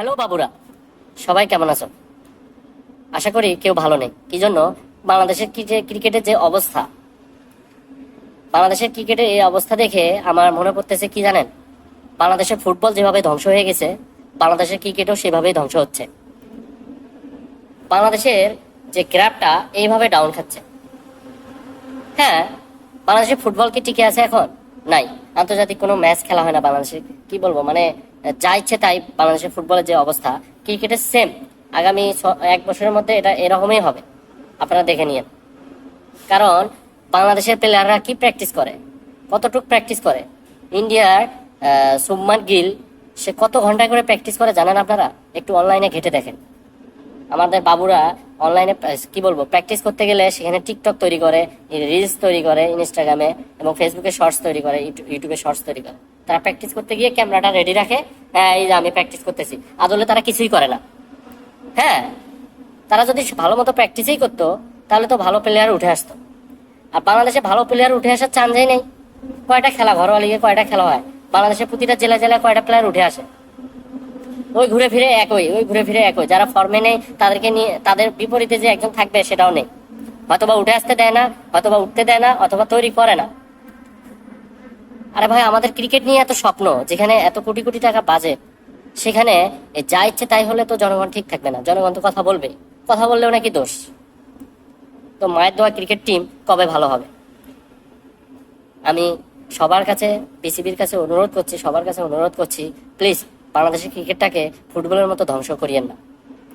Hello বাবুরা। সবাই কেমন আছো? আশা করি কেউ ভালো নেই। কি জন্য? বাংলাদেশের ক্রিকে- ক্রিকেটের যে অবস্থা, বাংলাদেশের ক্রিকেটের এই অবস্থা দেখে আমার মনে পড়তেছে কি জানেন? বাংলাদেশের ফুটবল যেভাবে ধ্বংস হয়ে গেছে, বাংলাদেশের ক্রিকেটও সেভাবেই ধ্বংস হচ্ছে। বাংলাদেশের যে ক্রাফটা এইভাবে ডাউন খাচ্ছে। হ্যাঁ বাংলাদেশের ফুটবল কি টিকে আছে এখন? নাই। আন্তর্জাতিক কোনো ম্যাচ খেলা হয় না বাংলাদেশে। কি বলব? মানে যা ইচ্ছে তাই বাংলাদেশের ফুটবলের যে অবস্থা ক্রিকেটের সেম আগামী এক বছরের মধ্যে এটা এরকমই হবে। আপনারা দেখে নিন কারণ, বাংলাদেশের প্লেয়াররা কি প্র্যাকটিস করে? কতটুক প্র্যাকটিস করে? ইন্ডিয়ার শুভমান গিল, সে কত ঘণ্টা করে প্র্যাকটিস করে জানেন আপনারা? একটু অনলাইনে ঘেটে দেখেন। আমাদের বাবুরা অনলাইনে কি বলব প্র্যাকটিস করতে গেলে সেখানে টিকটক তৈরি করে রিলস তৈরি করে ইনস্টাগ্রামে এবং ফেসবুকে শর্টস তৈরি করে ইউটিউবে শর্টস তৈরি করে। তারা প্র্যাকটিস করতে গিয়ে ক্যামেরাটা রেডি রাখে হ্যাঁ এই যে আমি প্র্যাকটিস করতেছি। আদলে তারা কিছুই করে না। হ্যাঁ তারা যদি ভালো মতো প্র্যাকটিসই করতো, তাহলে তো ভালো প্লেয়ার উঠে আসতো। আর বাংলাদেশে ভালো প্লেয়ার উঠে আসার চান্সই নেই। কয়টা খেলা, ঘরোয়া লিগে কয়টা খেলা হয়? বাংলাদেশের প্রতিটা জেলা জেলায় কয়টা প্লেয়ার উঠে আসে? ওই ঘুরে ফিরে একই, ওই ঘুরে ফিরে একই। যারা ফর্মে নেই, তাদেরকে নিয়ে, তাদের বিপরীতে যে একজন থাকবে সেটাও নেই। হয়তোবা উঠে আসতে দেয় না, হয়তোবা উঠতে দেয় না, অথবা তৈরি করে না। আরে ভাই, আমাদের ক্রিকেট নিয়ে এত স্বপ্ন, যেখানে এত কোটি কোটি টাকা বাজে সেখানে যা ইচ্ছে তাই হলে তো জনগণ ঠিক থাকবে না। জনগণ তো কথা বলবে। কথা বললেও নাকি দোষ? তো মায়ের দোয়া ক্রিকেট টিম কবে ভালো হবে? আমি সবার কাছে বিসিবির কাছে অনুরোধ করছি, সবার কাছে অনুরোধ করছি প্লিজ বাংলাদেশের ক্রিকেটটাকে ফুটবলের মতো ধ্বংস করিয়েন না।